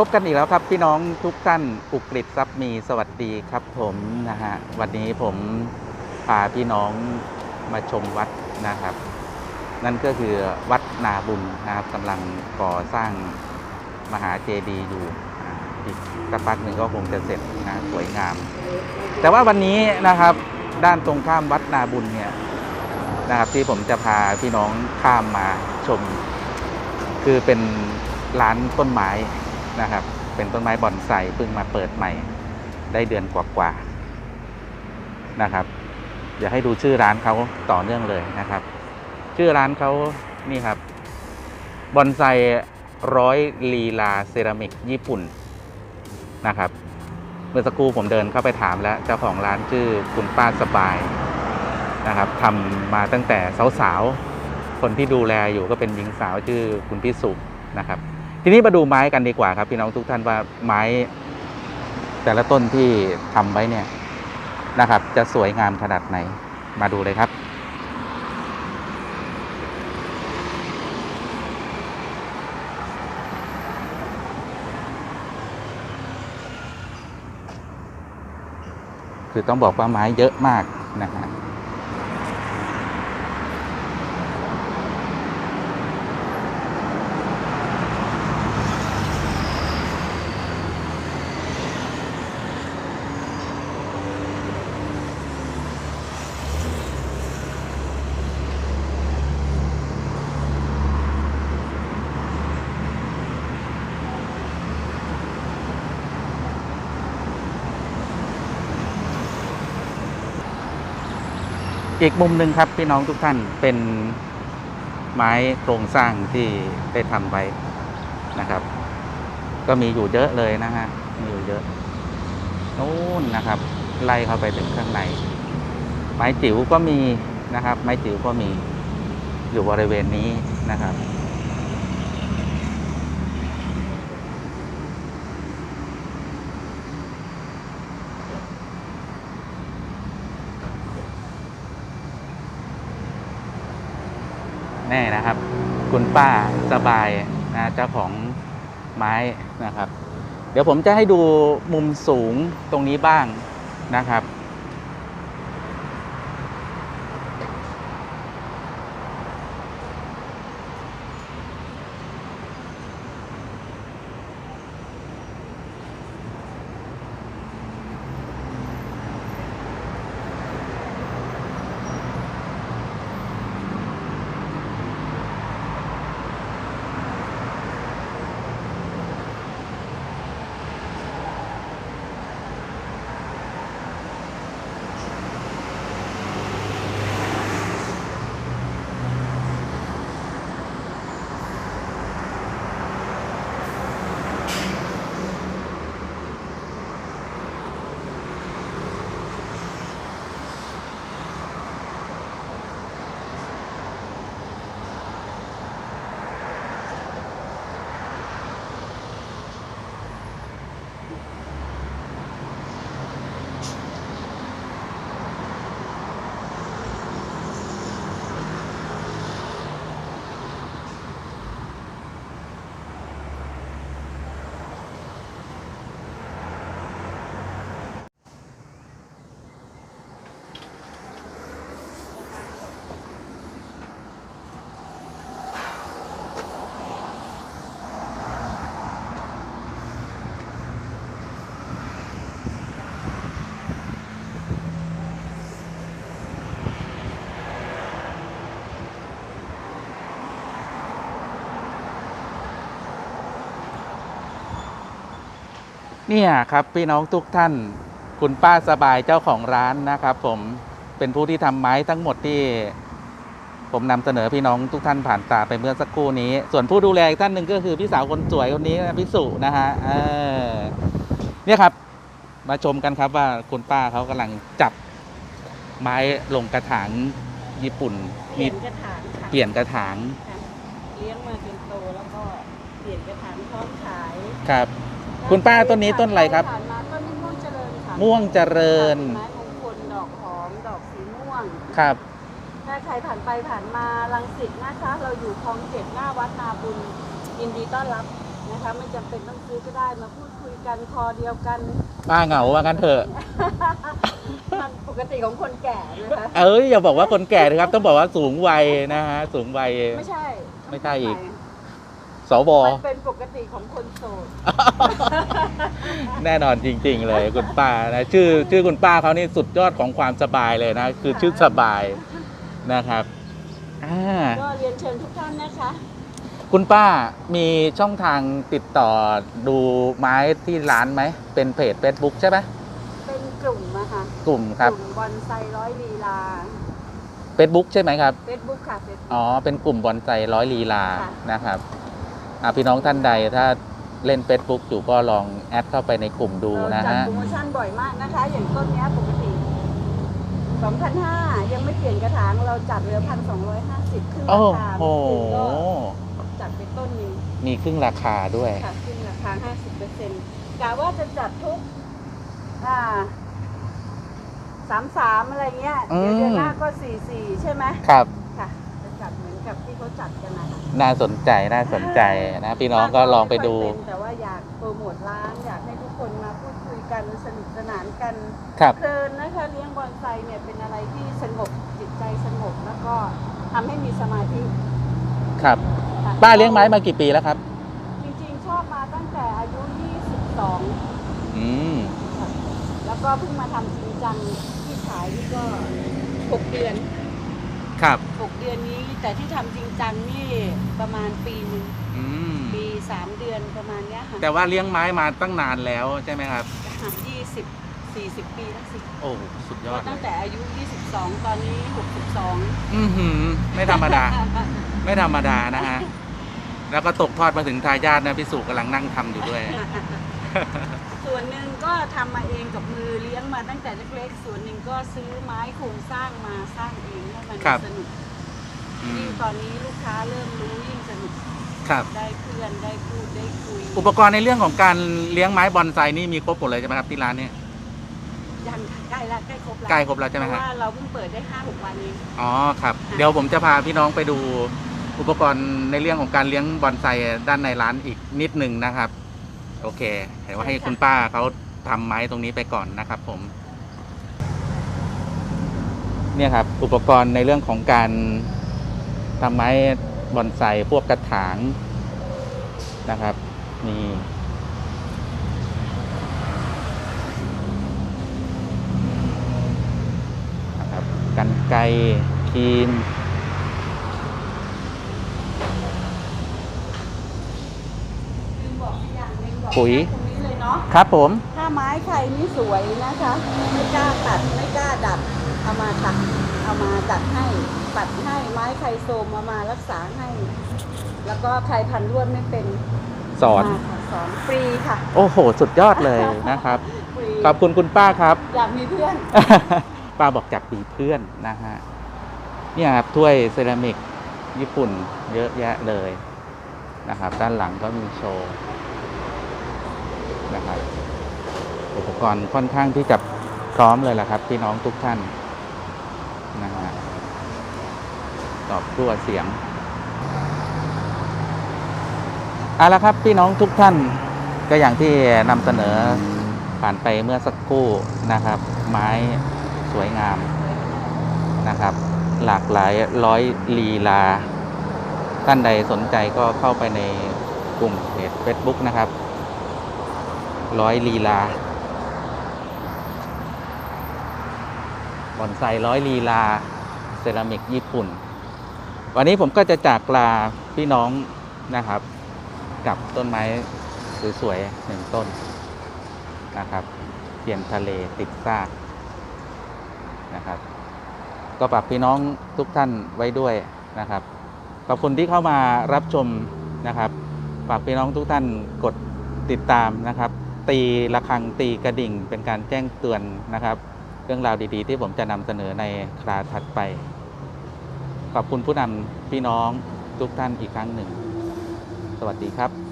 พบกันอีกแล้วครับพี่น้องทุกท่านอุกฤษทรัพย์มีสวัสดีครับผมนะฮะวันนี้ผมพาพี่น้องมาชมวัดนะครับ นั่นก็คือวัดนาบุญนะครับกำลังก่อสร้างมหาเจดีย์อยู่อีกสักพักหนึ่งก็คงจะเสร็จนะสวยงาม แต่ว่าวันนี้นะครับด้านตรงข้ามวัดนาบุญเนี่ยนะครับที่ผมจะพาพี่น้องข้ามมาชม คือเป็นร้านต้นไม้ นะครับ เป็นต้นไม้บอนไซเพิ่งมาเปิดใหม่ ได้เดือนกว่าๆนะครับเดี๋ยวให้ดูชื่อร้านเขาต่อเนื่องเลยนะครับ ชื่อร้านเขานี่ครับบอนไซร้อยลีลาเซรามิกญี่ปุ่นนะครับเมื่อสักครู่ผมเดินเข้าไปถามแล้วเจ้าของร้านชื่อคุณป้าสบายนะครับทำมาตั้งแต่สาวๆคนที่ดูแลอยู่ก็เป็นหญิงสาวชื่อคุณพิสุนะครับ ทีนี้มาดูไม้กันดีกว่าครับ พี่น้องทุกท่านว่าไม้ แต่ละต้นที่ทำไว้เนี่ยนะครับ จะสวยงามขนาดไหน มาดูเลยครับคือต้องบอกว่าไม้เยอะมากนะฮะ อีกมุมหนึ่งครับพี่น้องทุกท่านเป็นไม้โครงสร้างที่ได้ทำไว้นะครับ ก็มีอยู่เยอะเลยนะฮะมีอยู่เยอะนู่นนะครับ ไล่เข้าไปถึงข้างใน ไม้จิ๋วก็มีนะครับ ไม้จิ๋วก็มีอยู่บริเวณนี้นะครับ แน่นะครับ คุณป้าสบายนะเจ้าของไม้นะครับ เดี๋ยวผมจะให้ดูมุมสูงตรงนี้บ้างนะครับ เนี่ยครับพี่น้องทุกท่าน คุณป้าสบายเจ้าของร้านนะครับ ผมเป็นผู้ที่ทำไม้ทั้งหมดที่ ผมนำเสนอพี่น้องทุกท่านผ่านตาไปเมื่อสักครู่นี้ ส่วนผู้ดูแลอีกท่านหนึ่งก็คือพี่สาวคนสวยคนนี้นะพี่สุนะฮะเออเนี่ยครับ มาชมกันครับว่าคุณป้าเขากำลังจับไม้ลงกระถางญี่ปุ่นเปลี่มียนกระถางค่ะเปลี่ยนกระถางค่ะเลี้ยงมาจนโตแล้วก็เปลี่ยนกระถางพร้อมขายครับ คุณป้าต้นนี้ต้นอะไรครับผ่านมาต้นม่วงเจริญค่ะม่วงเจริญเป็นไม้มงคลดอกหอมดอกสีม่วง ครับ ถ้าใครผ่านไปผ่านมาลังสิตนะคะ เราอยู่คลองเจ็ดหน้าวัดนาบุญยินดีต้อนรับนะคะไม่จำเป็นต้องซื้อก็ได้มาพูดคุยกันคอเดียวกัน ป้าเหงาว่างั้นเถอะ มันปกติของคนแก่นะคะ เอ้ยอย่าบอกว่าคนแก่นะครับ ต้องบอกว่าสูงวัยนะฮะ สูงวัย ไม่ใช่ไม่ใช่อีก สว มันเป็นปกติของคนโสด แน่นอนจริง ๆ เลยคุณป้านะชื่อชื่อคุณป้าเขานี่สุดยอดของความสบายเลยนะ คือชื่อสบายนะครับอ่าก็เรียนเชิญทุกท่านนะคะ คุณป้ามีช่องทางติดต่อดูไม้ที่ร้านไหม เป็นเพจ Facebook ใช่ไหมเป็นกลุ่มนะคะกลุ่มครับ กลุ่มบอนไซร้อยลีลา Facebook ใช่ไหมครับ เฟซบุ๊กค่ะเฟซอ๋อ เป็นกลุ่มบอนไซร้อยลีลาค่ะ นะครับอะ พี่น้องท่านใดถ้าเล่น Facebook อยู่ก็ลองแอดเข้าไปในกลุ่มดูเรานะจัดฮะ โปรโมชั่นบ่อยมากนะคะ อย่างต้นเนี้ยปกติ2,500ยังไม่เปลี่ยนกระถางเราจัดเหลือ1,250ครึ่งโอ้ราคาโห ก็จัดไปต้นหนึงมีครึ่งราคาด้วย ค่ะขึ้นราคา50%กะว่าจะจัดทุกอ่าสามสามอะไรเงี้ยอืมเดี๋ยวเดือนหน้าก็สี่สี่ใช่ไหมครับ ค่ะ กับที่เขาจัดกันนะคะน่าสนใจน่าสนใจนะพี่น้องก็ลองไปดูม่ค่อยเป็นแต่ว่าอยากโปรโมทร้านอยากให้ทุกคนมาพูดคุยกันสนุกสนานกันครับเพลินนะคะเลี้ยงบอนไซเนี่ยเป็นอะไรที่สงบจิตใจสงบแล้วก็ทำให้มีสมาธิครับค่ะป้าเลี้ยงไม้มากี่ปีแล้วครับ จริงๆชอบมาตั้งแต่อายุ 22 อืมค่ะแล้วก็เพิ่งมาทำจริงจังที่ขายนี่ก็ 6 เดือน ครับ6เดือนนี้ แต่ที่ทำจริงจังนี่ประมาณปีหนึ่งอืมปี3เดือนประมาณเนี้ยค่ะแต่ว่าเลี้ยงไม้มาตั้งนานแล้วใช่ไหมครับ ยี่สิบสี่สิบปีแล้วสิโอ้สุดยอดเลตั้งยแต่อายุ22ตอนนี้62อือหือ ไม่ธรรมดา ไม่ธรรมดานะฮะ แล้วก็ตกทอดมาถึงทายาทนะพี่สุกำลังนั่งทำอยู่ด้วย ส่วนหนึ่งก็ทำมาเองกับมือเลี้ยงมาตั้งแต่เล็กๆ ส่วนหนึ่งก็ซื้อไม้โครงสร้างมาสร้างเองให้มันครับ สนุกอื ยิ่มงตอนนี้ลูกค้าเริ่มรู้ยิ่งสนุกครับ ได้เพื่อนได้พูดได้คุยอุปกรณ์ในเรื่องของการเลี้ยงไม้บอนไซนี่มีครบหมดเลยใช่ไหมครับที่ร้านเนี่ย ยังค่ะใกล้ละใกล้ครบละใกล้ครบแล้วใช่ไหมเพครับราะว่าเราเพิ่งเปิดได้ห้าหกวันเอง อ๋อครับ เดี๋ยวผมจะพาพี่น้องไปดูอุปกรณ์ในเรื่องของการเลี้ยงบอนไซด้านในร้านอีกนิดหนึ่งนะครับ โอเคเดี๋ยวให้คุณป้าเขาทำไม้ตรงนี้ไปก่อนนะครับ ผม เนี่ยครับอุปกรณ์ในเรื่องของการ ทำไม้บอนไซพวกกระถางนะครับนี่นะครับกันไกรครีมลืมบอกอีกอย่างหนึงบอกปุ๋ยตรงนี้เลยเนาะครับผม ถ้าไม้ใครนี่สวยนะคะ ไม่กล้าตัด ไม่กล้าดัด เอามาค่ะเอามาดัดให้ ตัดให้ไม้ใครโทรมเอามารักษาให้ แล้วก็ใครพันลวดไม่เป็นสอน มาค่ะสอนฟรีค่ะโอ้โห สุดยอดเลยนะครับ ฟรีขอบคุณคุณป้าครับ อยากมีเพื่อน ป้าบอกจากปีเพื่อนนะฮะเนี่ยครับถ้วยเซรามิกญี่ปุ่นเยอะแยะเลยนะครับ ด้านหลังก็มีโชว์นะครับอุปกรณ์ค่อนข้างที่จะพร้อมเลยแหละครับ พี่น้องทุกท่านนะฮะ ตอบรั่วเสียงเอาละครับพี่น้องทุกท่านก็อย่างที่นำเสนอผ่านไปเมื่อสักครู่นะครับ ไม้สวยงามนะครับ หลากหลายร้อยลีลา ท่านใดสนใจก็เข้าไปในกลุ่มเพจ Facebook นะครับ ร้อยลีลาบอนไซร้อยลีลา เซรามิกญี่ปุ่น วันนี้ผมก็จะจากลาพี่น้องนะครับ กับต้นไม้สวยๆหนึ่งต้นนะครับเทียนทะเลติดซากนะครับ ก็ฝากพี่น้องทุกท่านไว้ด้วยนะครับขอบคุณที่เข้ามารับชมนะครับฝากพี่น้องทุกท่านกดติดตามนะครับ ตีระฆังตีกระดิ่งเป็นการแจ้งเตือนนะครับ เรื่องราวดีๆ ที่ผมจะนำเสนอในคราถัดไป ขอบคุณผู้นำพี่น้องทุกท่านอีกครั้งหนึ่ง สวัสดีครับ